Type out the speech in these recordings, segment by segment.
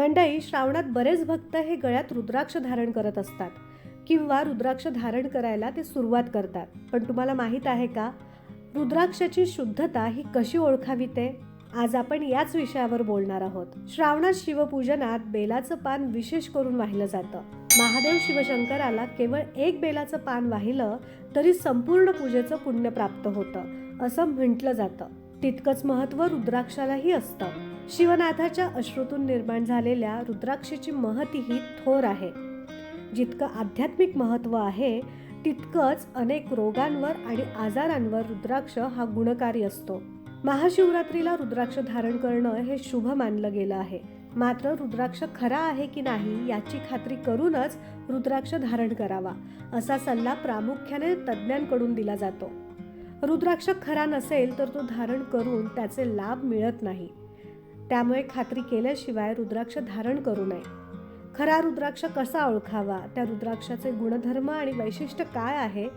मंडळी श्रावणात बरेच भक्त हे गळ्यात रुद्राक्ष धारण करत असतात. किंवा रुद्राक्ष धारण करायला ते सुरुवात करतात. पण तुम्हाला माहीत आहे का? रुद्राक्षाची शुद्धता ही कशी ओळखावी ते? आज आपण याच विषयावर बोलणार आहोत. श्रावणात शिवपूजनात बेलाचं पान विशेष करून वाहिलं जातं. महादेव शिवशंकराला केवळ एक बेलाचं पान वाहिलं तरी संपूर्ण पूजेचं पुण्य प्राप्त होतं असं म्हटलं जातं. तितकंच महत्त्व रुद्राक्षालाही असतं. शिवनाथाच्या अश्रूतून निर्माण झालेल्या रुद्राक्षीची महती ही थोर आहे. जितकं आध्यात्मिक महत्त्व आहे तितकंच अनेक रोगांवर आणि आजारांवर रुद्राक्ष हा गुणकारी असतो. महाशिवरात्रीला रुद्राक्ष धारण करणं हे शुभ मानलं गेलं आहे. मात्र रुद्राक्ष खरा आहे की नाही याची खात्री करूनच रुद्राक्ष धारण करावा असा सल्ला प्रामुख्याने तज्ज्ञांकडून दिला जातो. रुद्राक्ष खरा नसेल तर तो धारण करून त्याचे लाभ मिळत नाही. त्यामुळे खात्री केल्याशिवाय रुद्राक्ष धारण करू नये. खरा रुद्राक्ष कसा ओळखावा? त्या रुद्राक्षाचे गुणधर्म आणि वैशिष्ट्य काय आहे?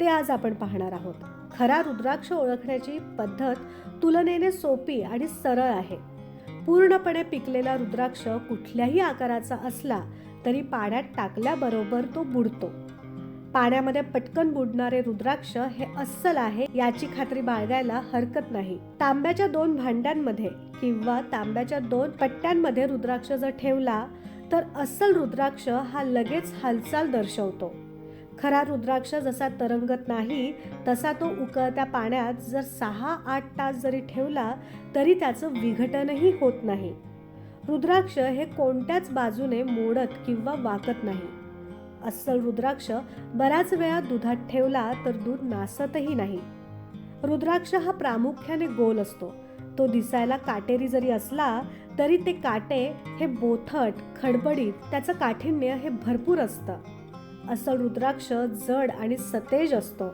ते आज आपण पाहणार आहोत. खरा रुद्राक्ष ओळखण्याची पद्धत तुलनेने सोपी आणि सरळ आहे. पूर्णपणे पिकलेला रुद्राक्ष कुठल्याही आकाराचा असला तरी पाण्यात टाकल्याबरोबर तो बुडतो. पाण्यामध्ये पटकन बुडणारे रुद्राक्ष हे अस्सल आहे याची खात्री बाळगायला हरकत नाही. तांब्याच्या दोन भांड्यांमध्ये किंवा तांब्याच्या दोन पट्ट्यांमध्ये रुद्राक्ष जर ठेवला तर अस्सल रुद्राक्ष हा लगेच हालचाल दर्शवतो. खरा रुद्राक्ष जसा तरंगत नाही तसा तो उकळत्या पाण्यात जर सहा आठ तास जरी ठेवला तरी त्याचं विघटनही होत नाही. रुद्राक्ष हे कोणत्याच बाजूने मोडत किंवा वाकत नाही. अस्सल रुद्राक्ष बराच वेळा दुधात ठेवला तर दूध नासतही नाही. रुद्राक्ष हा प्रामुख्याने गोल असतो. तो दिसायला काटेरी जरी असला तरी ते काटे हे बोथट खडबडीत त्याचं काठिण्य हे भरपूर असतं. असं रुद्राक्ष जड आणि सतेज असतो.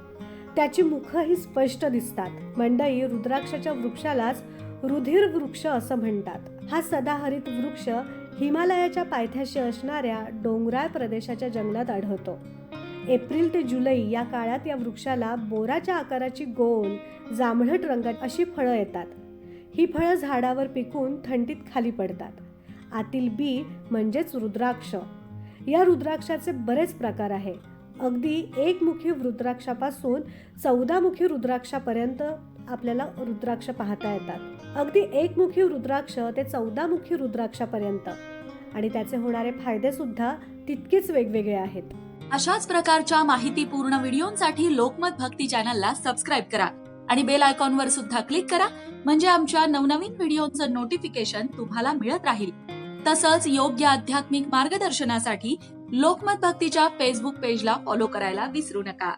त्याची मुखं ही स्पष्ट दिसतात. मंडई रुद्राक्षाच्या वृक्षालाच रुधिर वृक्ष असं म्हणतात. हा सदाहरित वृक्ष हिमालयाच्या पायथ्याशी असणाऱ्या डोंगराळ प्रदेशाच्या जंगलात आढळतो. एप्रिल ते जुलै या काळात या वृक्षाला बोराच्या आकाराची गोल जांभळट रंगात अशी फळं येतात. ही फळं झाडावर पिकून थंडीत खाली पडतात. आतील बी म्हणजेच रुद्राक्ष. या रुद्राक्षाचे बरेच प्रकार आहे. अगदी एकमुखी रुद्राक्षापासून चौदामुखी रुद्राक्षापर्यंत आपल्याला रुद्राक्ष पाहता येतात. अगदी एकमुखी रुद्राक्ष ते चौदामुखी रुद्राक्षापर्यंत. आणि त्याचे होणारे फायदे सुद्धा तितकेच वेगवेगळे आहेत. अशाच प्रकारच्या माहितीपूर्ण व्हिडिओंसाठी लोकमत भक्ती चॅनलला सबस्क्राईब करा आणि बेल आयकॉनवर सुद्धा क्लिक करा म्हणजे आमच्या नवनवीन व्हिडिओचं नोटिफिकेशन तुम्हाला मिळत राहील. तसंच योग्य आध्यात्मिक मार्गदर्शनासाठी लोकमत भक्तीच्या फेसबुक पेजला फॉलो करायला विसरू नका.